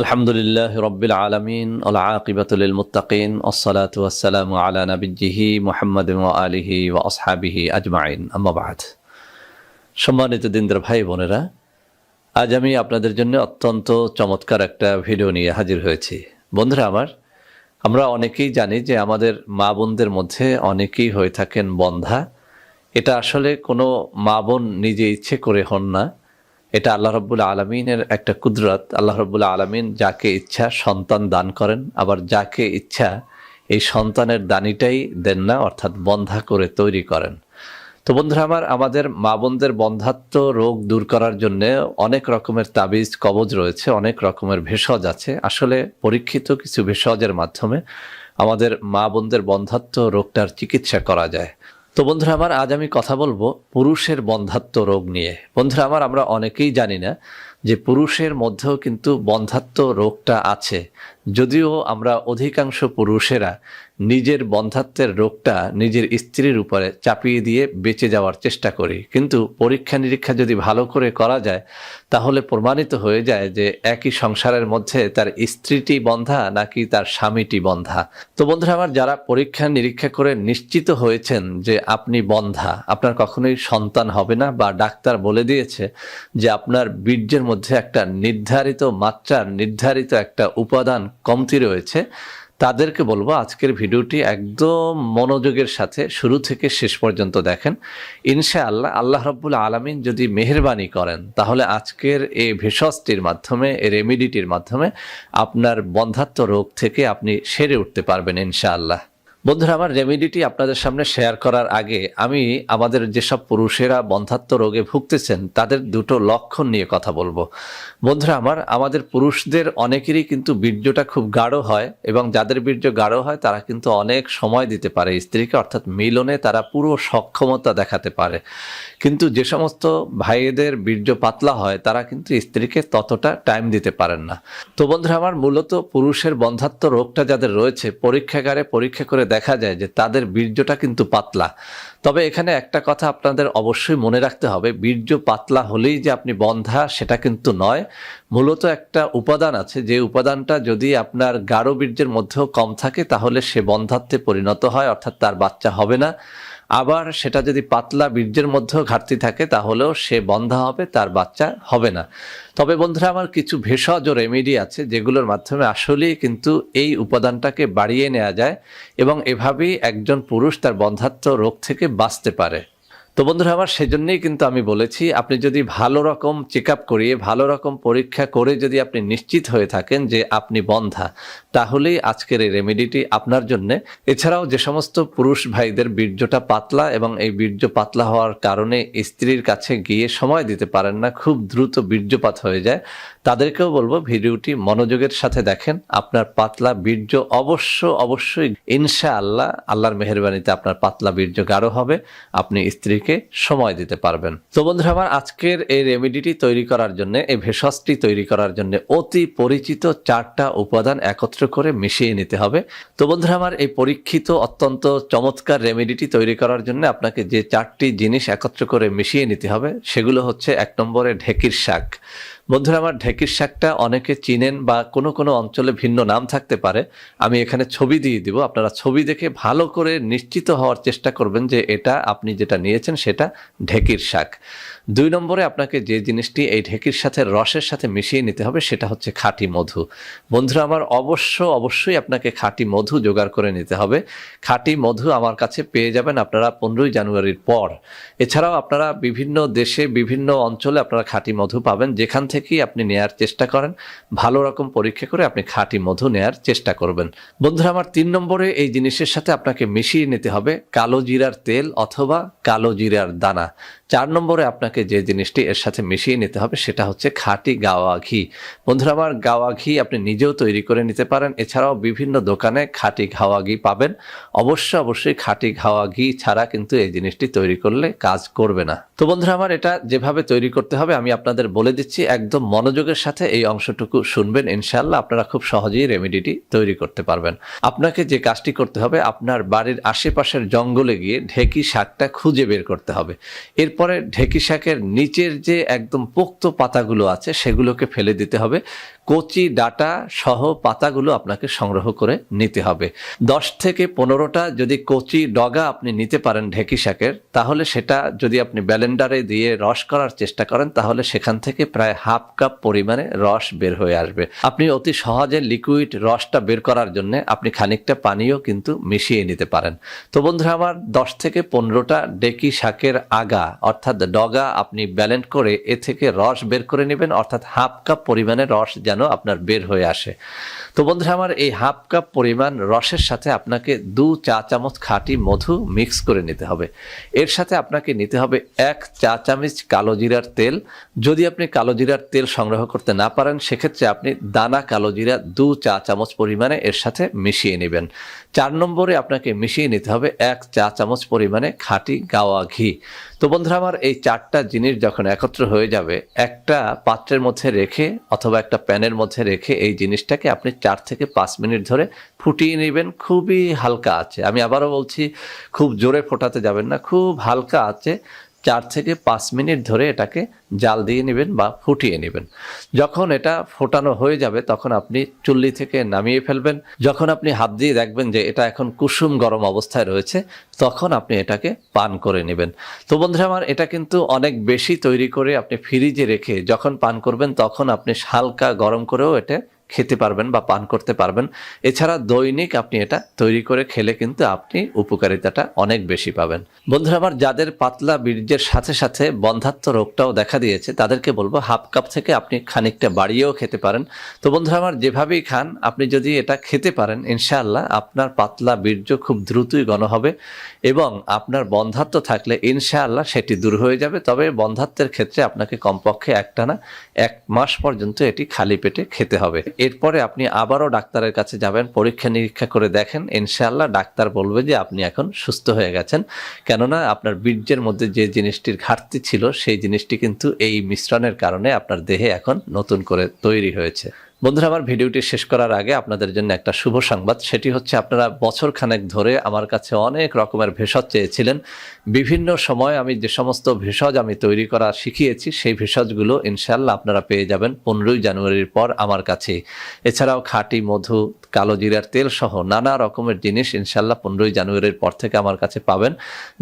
আলহামদুলিল্লাহ রব্বিল আলমিন আকিবাতুল মুতাকিন আসসালাতু আসসালামু আলা নবিজিহি মোহাম্মদ আলিহি ও আসহাবিহি আজমাইন। আম্মাবাদ সম্মানিত দিনদার ভাই বোনেরা, আজ আমি আপনাদের জন্য অত্যন্ত চমৎকার একটা ভিডিও নিয়ে হাজির হয়েছি। বন্ধুরা আমার, আমরা অনেকেই জানি যে আমাদের মা বোনদের মধ্যে অনেকেই হয়ে থাকেন বন্ধা। এটা আসলে কোনো মা বোন নিজে ইচ্ছে করে হন না। এটা আল্লাহ রব্বুল আলমিনের একটা কুদরত। আল্লাহ রব্বুল আলমিন যাকে ইচ্ছা সন্তান দান করেন। আবার যাকে ইচ্ছা এই সন্তানের দানিটাই দেন না, অর্থাৎ বন্ধা করে তৈরি করেন। তো বন্ধুরা আমার, আমাদের মা বোনদের বন্ধাত্ম রোগ দূর করার জন্য অনেক রকমের তাবিজ, কবজ রয়েছে, অনেক রকমের ভেষজ আছে। আসলে পরীক্ষিত কিছু ভেষজের মাধ্যমে আমাদের মা বোনদের বন্ধাত্ম রোগটার চিকিৎসা করা যায়। তো বন্ধুরা আমার আজ আমি কথা বলব পুরুষের বন্ধাত্ম রোগ নিয়ে। বন্ধুরা আমার, আমরা অনেকেই জানি না যে পুরুষের মধ্যেও কিন্তু বন্ধাত্ম রোগটা আছে। যদিও আমরা অধিকাংশ পুরুষেরা নিজের বন্ধাত্বের রোগটা নিজের স্ত্রীর উপরে চাপিয়ে দিয়ে বেঁচে যাওয়ার চেষ্টা করি। কিন্তু পরীক্ষা নিরীক্ষা যদি ভালো করে করা যায়, তাহলে প্রমাণিত হয়ে যায় যে একই সংসারের মধ্যে তার স্ত্রীটি বন্ধা নাকি তার স্বামীটি বন্ধা। তো বন্ধুরা আমার, যারা পরীক্ষা নিরীক্ষা করে নিশ্চিত হয়েছেন যে আপনি বন্ধা, আপনার কখনোই সন্তান হবে না বা ডাক্তার বলে দিয়েছে যে আপনার বীর্যের মধ্যে একটা নির্ধারিত মাত্রার, নির্ধারিত একটা উপাদান কমতি রয়েছে তাদেরকে বলব আজকের ভিডিওটি একদম মনোযোগের সাথে শুরু থেকে শেষ পর্যন্ত দেখেন। ইনশা আল্লাহ আল্লাহ রব্বুল আলমিন যদি মেহরবানি করেন, তাহলে আজকের এই ভেষজটির মাধ্যমে এ রেমিডিটির মাধ্যমে আপনার বন্ধাত্ম রোগ থেকে আপনি সেরে উঠতে পারবেন ইনশাআল্লাহ। বন্ধুরা, আমার রেমিডিটি আপনাদের সামনে শেয়ার করার আগে আমি আমাদের যেসব পুরুষেরা বন্ধাত্ম রোগে ভুগতেছেন, তাদের দুটো লক্ষণ নিয়ে কথা বলব। বন্ধুরা, আমার, আমাদের পুরুষদের অনেকেরই কিন্তু বীর্যটা খুব গাঢ় হয় এবং যাদের বীর্য গাঢ় হয়, তারা কিন্তু অনেক সময় দিতে পারে। স্ত্রীকে অর্থাৎ মিলনে তারা পুরো সক্ষমতা দেখাতে পারে। কিন্তু যে সমস্ত ভাইয়েদের বীর্য পাতলা হয়, তারা কিন্তু স্ত্রীকে ততটা টাইম দিতে পারেন না। তো বন্ধুরা, আমার মূলত পুরুষের বন্ধাত্ম রোগটা যাদের রয়েছে, পরীক্ষাগারে পরীক্ষা করে দেখা যায় যে তাদের বীর্যটা কিন্তু পাতলা। তবে এখানে একটা কথা আপনাদের অবশ্যই মনে রাখতে হবে, বীর্য পাতলা হলেই যে আপনি বন্ধা সেটা কিন্তু নয়। মূলত একটা উপাদান আছে, যে উপাদানটা যদি আপনার গাঢ় বীর্যের মধ্যেও কম থাকে তাহলে সে বন্ধাত্বে পরিণত হয়, অর্থাৎ তার বাচ্চা হবে না। আবার সেটা যদি পাতলা বীর্যের মধ্যেও ঘাটতি থাকে, তাহলেও সে বন্ধা হবে, তার বাচ্চা হবে না। তবে বন্ধুরা, আমার কিছু ভেষজ ও রেমেডি আছে, যেগুলোর মাধ্যমে আসলেই কিন্তু এই উপাদানটাকে বাড়িয়ে নেওয়া যায় এবং এভাবেই একজন পুরুষ তার বন্ধাত্ম রোগ থেকে বাঁচতে পারে। তো বন্ধুরা আমার সেজন্যই কিন্তু আমি বলেছি, আপনি যদি ভালো রকম চেক আপ করিয়ে, ভালো রকম পরীক্ষা করে যদি আপনি নিশ্চিত হয়ে থাকেন যে আপনি বন্ধা, তাহলেই আজকের এই রেমেডিটি আপনার জন্য। এছাড়াও যে সমস্ত পুরুষ ভাইদের বীর্যটা পাতলা এবং এই বীর্য পাতলা হওয়ার কারণে স্ত্রীর কাছে গিয়ে সময় দিতে পারেন না, খুব দ্রুত বীর্যপাত হয়ে যায়। তাদেরকেও বলব ভিডিওটি মনোযোগের সাথে দেখেন, আপনার পাতলা বীর্য অবশ্য, অবশ্যই ইনশা আল্লাহ আল্লাহর মেহরবানিতে আপনার পাতলা বীর্য গাঢ় হবে, আপনি স্ত্রীকে সময় দিতে পারবেন। তো বন্ধুরা, আমার আজকের এই রেমেডিটি তৈরি করার জন্য, এই ভেষজটি তৈরি করার জন্য অতি পরিচিত চারটা উপাদান একত্র করে মিশিয়ে নিতে হবে। তো বন্ধুরা, আমার এই পরীক্ষিত অত্যন্ত চমৎকার রেমেডিটি তৈরি করার জন্য আপনাকে যে চারটি জিনিস একত্র করে মিশিয়ে নিতে হবে, সেগুলো হচ্ছে এক নম্বরে ঢেকির শাক। বন্ধুরা, আমার ঢেকির শাকটা অনেকে চিনেন বা কোনো কোনো অঞ্চলে ভিন্ন নাম থাকতে পারে। আমি এখানে ছবি দিয়ে দিব। আপনারা ছবি দেখে ভালো করে নিশ্চিত হওয়ার চেষ্টা করবেন যে এটা আপনি যেটা নিয়েছেন সেটা ঢেকির শাক। দুই নম্বরে আপনাকে যে জিনিসটি এই ঢেকির সাথে রসের সাথে মিশিয়ে নিতে হবে সেটা হচ্ছে খাঁটি মধু। বন্ধুরা, আমার অবশ্য অবশ্যই আপনাকে খাঁটি মধু জোগাড় করে নিতে হবে। খাঁটি মধু আমার কাছে পেয়ে যাবেন আপনারা পনেরোই জানুয়ারির পর। এছাড়াও আপনারা বিভিন্ন দেশে, বিভিন্ন অঞ্চলে আপনারা খাঁটি মধু পাবেন। যেখান থেকেই আপনি নেয়ার চেষ্টা করেন, ভালো রকম পরীক্ষা করে আপনি খাঁটি মধু নেয়ার চেষ্টা করবেন। বন্ধুরা, আমার তিন নম্বরে এই জিনিসের সাথে আপনাকে মিশিয়ে নিতে হবে কালো জিরার তেল অথবা কালো জিরার দানা। চার নম্বরে আপনাকে আপনাকে যে জিনিসটি এর সাথে মিশিয়ে নিতে হবে সেটা হচ্ছে খাঁটি গাওয়া ঘি। বন্ধুরা, আমার গাওয়া ঘি আপনি নিজেও তৈরি করে নিতে পারেন। এছাড়াও বিভিন্ন দোকানে খাঁটি ঘাওয়া ঘি পাবেন। অবশ্য, অবশ্যই খাঁটি ঘাওয়া ঘি ছাড়া কিন্তু এই জিনিসটি তৈরি করলে কাজ করবে না। তো বন্ধুরা আমার এটা যেভাবে তৈরি করতে হবে, আমি আপনাদের বলে দিচ্ছি, একদম মনোযোগের সাথে এই অংশটুকু শুনবেন ইনশাল্লাহ আপনারা খুব সহজেই রেমেডিটি তৈরি করতে পারবেন। আপনাকে যে কাজটি করতে হবে, আপনার বাড়ির আশেপাশের জঙ্গলে গিয়ে ঢেকি শাকটা খুঁজে বের করতে হবে। এরপরে ঢেকি শাকের নিচের যে একদম পোক্ত পাতাগুলো আছে, সেগুলোকে ফেলে দিতে হবে। কচি, ডাটা সহ পাতাগুলো আপনাকে সংগ্রহ করে নিতে হবে। দশ থেকে পনেরোটা যদি কচি ডগা আপনি নিতে পারেন ঢেকি শাকের, তাহলে সেটা যদি আপনি ব্যালেন্ডারে দিয়ে রস করার চেষ্টা করেন, তাহলে সেখান থেকে প্রায় হাফ কাপ পরিমাণে রস বের হয়ে আসবে। আপনি অতি সহজে লিকুইড রসটা বের করার জন্য আপনি খানিকটা পানিও কিন্তু মিশিয়ে নিতে পারেন। তো বন্ধুরা, আমার দশ থেকে পনেরোটা ডেকি শাকের আগা, অর্থাৎ ডগা আপনি ব্যালেন্ড করে এ থেকে রস বের করে নেবেন, অর্থাৎ হাফ কাপ পরিমাণে রস যেন আপনার বের হয়ে আসে। তো বন্ধুরা, আমার এই হাফ কাপ পরিমাণ রসের সাথে আপনাকে দু চা চামচ খাঁটি মধু মিক্স করে নিতে হবে। এর সাথে আপনাকে নিতে হবে এক চা চামচ কালো জিরার তেল। যদি আপনি কালো জিরার তেল সংগ্রহ করতে না পারেন, সেক্ষেত্রে আপনি দানা কালো জিরা দু চা চামচ পরিমাণে এর সাথে মিশিয়ে নেবেন। চার নম্বরে আপনাকে মিশিয়ে নিতে হবে এক চা চামচ পরিমাণে খাঁটি গাওয়া ঘি। তো বন্ধুরা, আমার এই চারটা জিনিস যখন একত্র হয়ে যাবে, একটা পাত্রের মধ্যে রেখে অথবা একটা প্যানের মধ্যে রেখে এই জিনিসটাকে আপনি চার থেকে পাঁচ মিনিট ধরে ফুটিয়ে নেবেন। খুবই হালকা আছে। আমি আবারও বলছি, খুব জোরে ফোটাতে যাবেন না, খুব হালকা আছে। চার থেকে পাঁচ মিনিট ধরে এটাকে জাল দিয়ে নেবেন বা ফুটিয়ে নেবেন। যখন এটা ফোটানো হয়ে যাবে, তখন আপনি চুল্লি থেকে নামিয়ে ফেলবেন। যখন আপনি হাত দিয়ে দেখবেন যে এটা এখন কুসুম গরম অবস্থায় রয়েছে, তখন আপনি এটাকে পান করে নেবেন। তো বন্ধুরা আমার, এটা কিন্তু অনেক বেশি তৈরি করে আপনি ফ্রিজে রেখে যখন পান করবেন, তখন আপনি হালকা গরম করেও এটা খেতে পারবেন বা পান করতে পারবেন। এছাড়া দৈনিক আপনি এটা তৈরি করে খেলে কিন্তু আপনি উপকারিতাটা অনেক বেশি পাবেন। বন্ধুরা আমার যাদের পাতলা বীর্যের সাথে সাথে বন্ধাত্ম রোগটাও দেখা দিয়েছে, তাদেরকে বলব হাফ কাপ থেকে আপনি খানিকটা বাড়িয়েও খেতে পারেন। তো বন্ধুরা, আমার যেভাবেই খান, আপনি যদি এটা খেতে পারেন, ইনশাআল্লাহ আপনার পাতলা বীর্য খুব দ্রুতই গণ হবে এবং আপনার বন্ধাত্ম থাকলে ইনশাআল্লাহ সেটি দূর হয়ে যাবে। তবে বন্ধাত্বের ক্ষেত্রে আপনাকে কমপক্ষে একটা না এক মাস পর্যন্ত এটি খালি পেটে খেতে হবে। এরপরে আপনি আবারও ডাক্তারের কাছে যাবেন, পরীক্ষা নিরীক্ষা করে দেখেন, ইনশাআল্লাহ ডাক্তার বলবে যে আপনি এখন সুস্থ হয়ে গেছেন। কেননা আপনার বীর্যের মধ্যে যে জিনিসটির ঘাটতি ছিল, সেই জিনিসটি কিন্তু এই মিশ্রণের কারণে আপনার দেহে এখন নতুন করে তৈরি হয়েছে। বন্ধুরা, আমার ভিডিওটি শেষ করার আগে আপনাদের জন্য একটা শুভ সংবাদ। সেটি হচ্ছে আপনারা বছর খানেক ধরে আমার কাছে অনেক রকমের ভেষজ চেয়েছিলেন। বিভিন্ন সময় আমি যে সমস্ত ভেষজ আমি তৈরি করা শিখিয়েছি, সেই ভেষজগুলো ইনশাল্লাহ আপনারা পেয়ে যাবেন পনেরোই জানুয়ারির পর আমার কাছে। এছাড়াও খাঁটি, মধু, কালো জিরার তেল সহ নানা রকমের জিনিস ইনশাল্লাহ পনেরোই জানুয়ারির পর থেকে আমার কাছে পাবেন।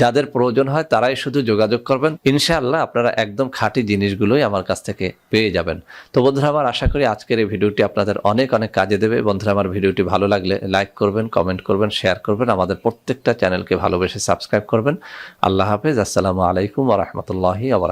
যাদের প্রয়োজন হয় তারাই শুধু যোগাযোগ করবেন। ইনশাআল্লাহ আপনারা একদম খাঁটি জিনিসগুলোই আমার কাছ থেকে পেয়ে যাবেন। তো বন্ধুরা, আমার আশা করি আজকের এই ভিডিওটি আপনাদের অনেক অনেক কাজে দেবে। বন্ধুরা, আমার ভিডিওটি ভালো লাগলে লাইক করবেন, কমেন্ট করবেন, শেয়ার করবেন। আমাদের প্রত্যেকটা চ্যানেলকে ভালোবেসে সাবস্ক্রাইব করবেন। আল্লাহ হাফেজ। আসসালামু আলাইকুম আ রহমতুল্লাহি আবার